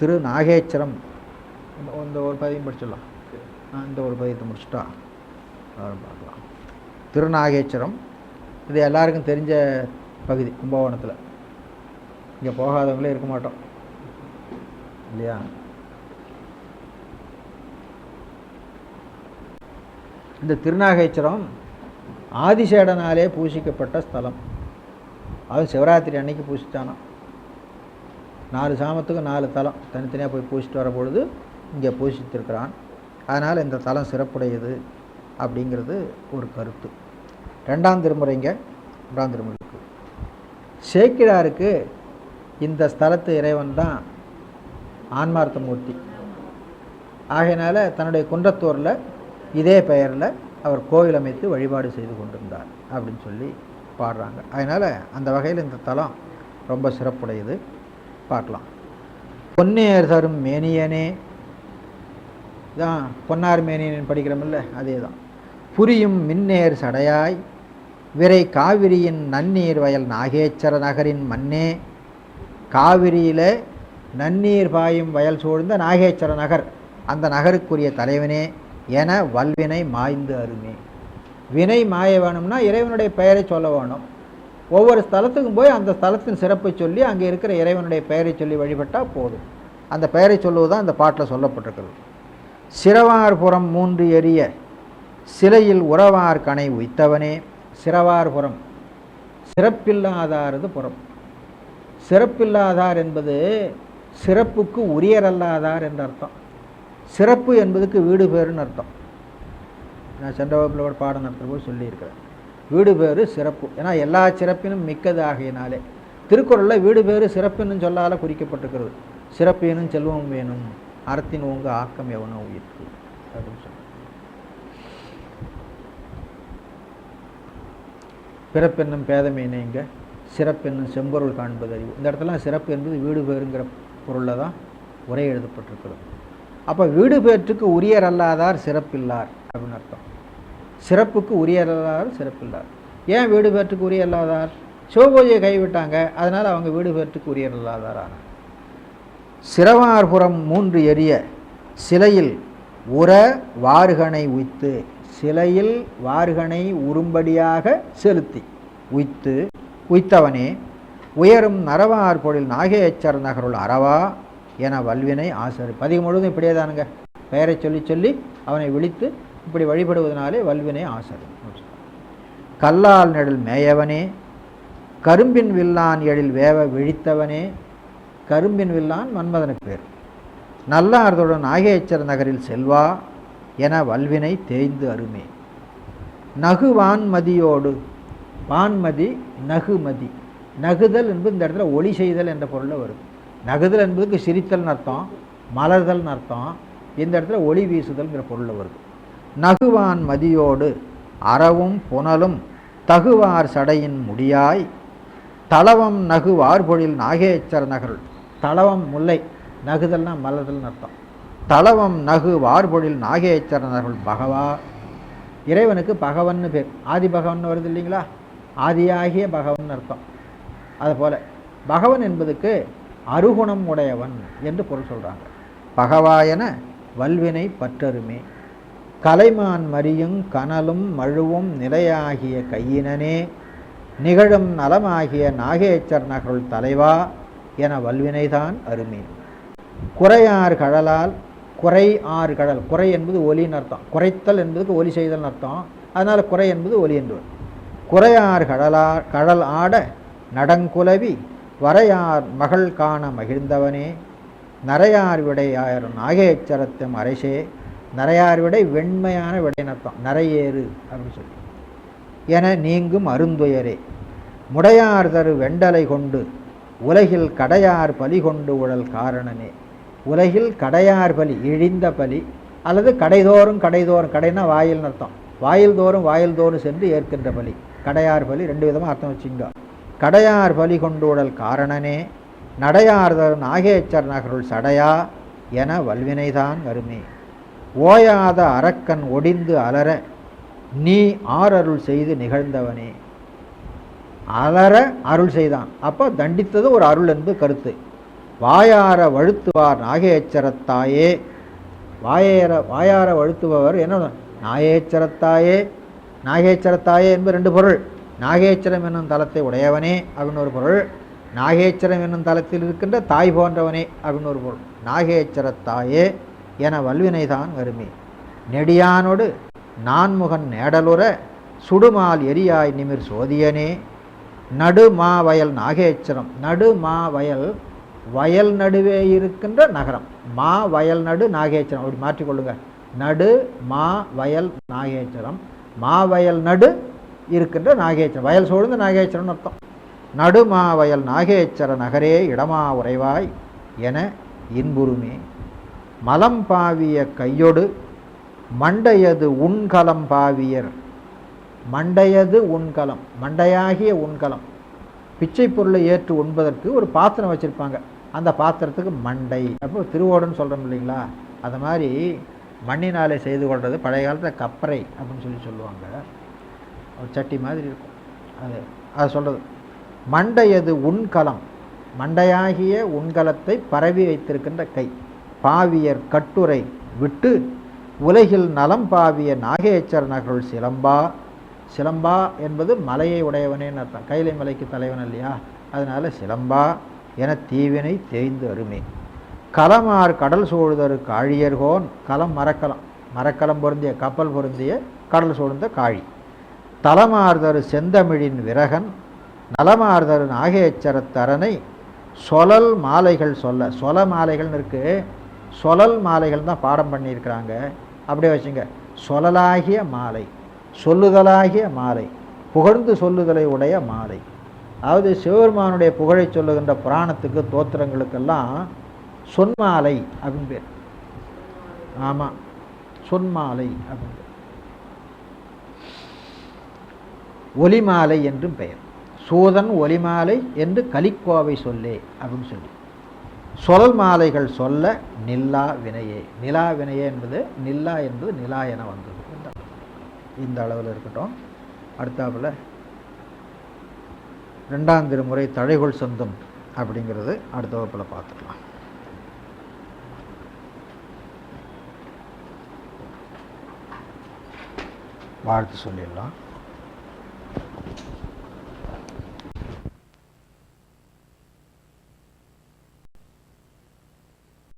திரு நாகேச்சரம். இந்த- ஒரு பதியம் படிச்சிடலாம். இந்த ஒரு பதியத்தை முடிச்சுட்டா? பார்க்கலாம். திருநாகேச்சரம் இது எல்லாருக்கும் தெரிஞ்ச பகுதி கும்பகோணத்தில். இங்கே போகாதவங்களே இருக்க மாட்டோம். இல்லையா? இந்த திருநாகேச்சரம் ஆதிசேடனாலே பூசிக்கப்பட்ட ஸ்தலம். அது சிவராத்திரி அன்னைக்கு பூசித்தானோ நாலு சாமத்துக்கும் நாலு தலம் தனித்தனியாக போய் பூசிட்டு வர பொழுது இங்கே பூசித்திருக்கிறான். அதனால் இந்த தலம் சிறப்புடையது அப்படிங்கிறது ஒரு கருத்து. ரெண்டாம் திருமுறைங்க ரெண்டாம் திருமுறைக்கு சேக்கிழாருக்கு இந்த ஸ்தலத்து இறைவன் தான் ஆன்மார்த்த மூர்த்தி. ஆகையினால தன்னுடைய குன்றத்தூரில் இதே பெயரில் அவர் கோவில் அமைத்து வழிபாடு செய்து கொண்டிருந்தார் அப்படின்னு சொல்லி பாடுறாங்க. அதனால் அந்த வகையில் இந்த தலம் ரொம்ப சிறப்புடையது. பார்க்கலாம். பொன்னேர் தரும் மேனியனே. தான் பொன்னார் மேனியன் படிக்கிறோமில்ல அதே தான் புரியும் மின்னேர் சடையாய் விரை காவிரியின் நன்னீர் வயல் நாகேச்சர நகரின் மண்ணே. காவிரியில் நன்னீர் பாயும் வயல் சூழ்ந்த நாகேச்சர நகர் அந்த நகருக்குரிய தலைவனே என வல்வினை மாய்ந்து அருமே. வினை மாய வேணும்னா இறைவனுடைய பெயரை சொல்ல வேணும். ஒவ்வொரு ஸ்தலத்துக்கும் போய் அந்த ஸ்தலத்தின் சிறப்பை சொல்லி அங்கே இருக்கிற இறைவனுடைய பெயரை சொல்லி வழிபட்டால் போதும். அந்த பெயரை சொல்லுவதுதான் அந்த பாட்டில் சொல்லப்பட்டிருக்கிறது. சிறவார்புறம் மூன்று எரிய சிலையில் உறவார் கனை உய்த்தவனே. சிறவார்புறம் சிறப்பில்லாதாரது புறம். சிறப்பில்லாதார் என்பது சிறப்புக்கு உரியரல்லாதார் என்ற அர்த்தம். சிறப்பு என்பதுக்கு வீடு பேருன்னு அர்த்தம். நான் சென்ற வகுப்பில் பாடம் நடத்துகிற போது சொல்லியிருக்கிறேன். வீடு பேறு சிறப்பு. ஏன்னா எல்லா சிறப்பினும் மிக்கது ஆகையினாலே. திருக்குறளில் வீடு பேறு சிறப்பினும் சொல்லால் குறிக்கப்பட்டிருக்கிறது. சிறப்பேனும் செல்வம் வேணும். அறத்தின் உங்க ஆக்கம் எவனோ உயிர்க்கு. அப்படின்னு சொல்லி பிறப்பென்னும் பேதமையினை இங்கே? சிறப்பென்னும் செம்பொருள் காண்பது அறிவு. இந்த இடத்துல சிறப்பு என்பது வீடு பேருங்கிற பொருளில் தான் உரை எழுதப்பட்டிருக்கிறது. அப்போ வீடு பேற்றுக்கு உரியர் அல்லாதார் சிறப்பில்லார் அப்படின்னு அர்த்தம். சிறப்புக்கு உரிய அல்லாதார் சிறப்பில்லார். ஏன் வீடு பேற்றுக்கு உரியர் அல்லாதார் சிவபூஜையை கைவிட்டாங்க அதனால் அவங்க வீடு பேற்றுக்கு உரியர் அல்லாதார் சிரவார்புறம் சிறவார்புறம் மூன்று எரிய சிலையில் உற வார்கனை உய்த்து சிலையில் வார்கனை உரும்படியாக செலுத்தி உய்த்து உய்த்தவனே உயரும் நரவார் பொழில் நாகேச்சர் நகருள் அறவா என வல்வினை ஆசரி பதிவு முழுவதும் இப்படியே தானுங்க பெயரை சொல்லி சொல்லி அவனை விழித்து இப்படி வழிபடுவதனாலே வல்வினை ஆசரு கல்லால் நெடில் மேயவனே கரும்பின் வில்லான் எழில் வேவ விழித்தவனே கரும்பின் வில்லான் மன்மதனுக்கு பேர். நல்லார்துடன் நாகேச்சர் நகரில் செல்வா என வல்வினை தேய்ந்து அருமே. நகு வான்மதியோடு வான்மதி நகுமதி. நகுதல் என்பது இந்த இடத்துல ஒளி செய்தல் என்ற பொருளில் வருது நகுதல் என்பதுக்கு சிரித்தல்னு அர்த்தம் மலர்தல்னு அர்த்தம் இந்த இடத்துல ஒளி வீசுதல்ங்கிற பொருளில் வருது. நகுவான் மதியோடு அறவும் புனலும் தகுவார் சடையின் முடியாய். தளவம் நகு வார்பொழில் நாகேச்சர் நகர். தளவம் முல்லை நகுதல்னா மலர்தல்னு அர்த்தம். தளவம் நகு வார்பொழில் நாகேச்சர நகர் பகவா. இறைவனுக்கு பகவன்னு பேர். ஆதி பகவன் வருது இல்லைங்களா? ஆதியாகிய பகவன் அர்த்தம். அதுபோல் பகவன் என்பதுக்கு அருகுணம் உடையவன் என்று பொருள் சொல்கிறாங்க பகவாயன வல்வினை பற்றருமே. கலைமான் மரியும் கனலும் மழுவும் நிலையாகிய கையினனே நிகழும் நலமாகிய நாகேச்சர் நகருள் தலைவா என வல்வினைதான் அருமே குறையார் கடலால் குறை ஆறு கடல் குறை என்பது ஒலின்னு அர்த்தம். குறைத்தல் என்பதுக்கு ஒலி செய்தல் அர்த்தம். அதனால் குறை என்பது ஒலி என்று குறையார் கடலா கடல் ஆட நடங்குலவி வரையார் மகள் காண மகிழ்ந்தவனே நரையார் விடையாயர் நாகேச்சரத்தம் அரசே நரையார் விடை வெண்மையான விடைன்னு அர்த்தம் அப்படின்னு சொல்லி. என நீங்கும் அருந்துயரே. முடையார் தரு வெண்டலை கொண்டு உலகில் கடையார் பலி கொண்டு உழல் காரணனே. உலகில் கடையார் பலி இழிந்த பலி அல்லது கடைதோறும் கடைதோறும் கடைனா வாயில் அர்த்தம். வாயில் தோறும் வாயில் தோறும் சென்று ஏற்கின்ற பலி. கடையார் பலி ரெண்டு விதமாக அர்த்தம் வச்சுங்க. கடையார் பலி கொண்டு உடல் காரணனே. நடையார் தரு நாகேச்சர் நகருள் சடையா என வல்வினைதான் வருமே. ஓயாத அரக்கன் ஒடிந்து அலற நீ ஆறருள் செய்து நிகழ்ந்தவனே. அலற அருள் செய்தான். அப்போ தண்டித்தது ஒரு அருள் என்பது கருத்து. வாயார வழுத்துவார் நாகேச்சரத்தாயே. வாயேற வாயார வழுத்துபவர் என்ன நாகேச்சரத்தாயே நாகேச்சரத்தாயே என்பது ரெண்டு பொருள். நாகேச்சரம் என்னும் தலத்தை உடையவனே அப்படின்னு ஒரு பொருள். நாகேச்சரம் என்னும் தலத்தில் இருக்கின்ற தாய் போன்றவனே அப்படின்னு ஒரு பொருள். நாகேச்சரத்தாயே என வல்வினைதான் வருமே. நெடியானோடு நான்முகன் நேடலுற சுடுமால் எரியாய் நிமிர் சோதியனே. நடு மாவயல் நாகேச்சரம் நடு மாவயல் வயல் நடுவே இருக்கின்ற நகரம். மா வயல் நடு நாகேச்சரம் அப்படி மாற்றிக்கொள்ளுங்க நடு மா வயல் நாகேச்சரம். மாவயல் நடு இருக்கின்ற நாகேச்சரம். வயல் சூழ்ந்த நாகேச்சரம்னு அர்த்தம். நடுமாவயல் நாகேச்சர நகரே இடமா உறைவாய் என இன்புறுமே. மலம் பாவிய கையொடு மண்டையது உண்கலம் பாவியர். மண்டையது உண்கலம் மண்டையாகிய உண்கலம் பிச்சை பொருளை ஏற்று உண்பதற்கு ஒரு பாத்திரம் வச்சுருப்பாங்க. அந்த பாத்திரத்துக்கு மண்டை. அப்போ திருவோடுன்னு சொல்கிறோம் இல்லைங்களா? அது மாதிரி மண்ணினாலே செய்து கொள்வது பழைய காலத்தில் கப்பரை அப்படின்னு சொல்லி சொல்லுவாங்க. ஒரு சட்டி மாதிரி இருக்கும். அது அது சொல்கிறது மண்டையது உண்கலம் மண்டையாகிய உண்கலத்தை பரவி வைத்திருக்கின்ற கை. பாவியர் கட்டுரை விட்டு உலகில் நலம் பாவிய நாகேச்சர் நகருள் சிலம்பா. சிலம்பா என்பது மலையை உடையவனேன்னு அர்த்தம். கைலை மலைக்கு தலைவன் இல்லையா? அதனால் சிலம்பா என தீவினை தேய்ந்து அருமே. கலமார் கடல் சூழ்தரு காழியர்கோன் கலம் மரக்கலம். மரக்கலம் பொருந்திய கப்பல் பொருந்திய கடல் சூழ்ந்த காழி. தலமார்தரு செந்தமிழின் விரகன். நலமார்தரு நாகேச்சரத்தரனை. சொலல் மாலைகள் சொல்ல. சொல மாலைகள்னு இருக்குது சொலல் மாலைகள் தான் பாடம் பண்ணியிருக்கிறாங்க. அப்படியே வச்சுங்க. சொலலாகிய மாலை சொல்லுதலாகிய மாலை புகழ்ந்து சொல்லுதலை உடைய மாலை. அதாவது சிவபெருமானுடைய புகழை சொல்லுகின்ற புராணத்துக்கு தோத்திரங்களுக்கெல்லாம் சொன்மாலை அப்படின்னு பேர். ஆமாம் சொன்மாலை அப்படின்னு ஒலிமாலை என்றும் பெயர். சூதன் ஒலிமாலை என்று கலிக்கோவை சொல்லே அப்படின்னு சொல்லி. சொல் மாலைகள் சொல்ல நில்லா வினையே. நிலா வினையே என்பது நில்லா என்பது நிலா என வந்தது. இந்த அளவில் இருக்கட்டும். அடுத்தாப்புல ரெண்டாம் திருமுறை தழைகொள் சொந்தம் அப்படிங்கிறது அடுத்த வகுப்பில் பார்த்துக்கலாம். வாழ்த்து சொல்லிடலாம்.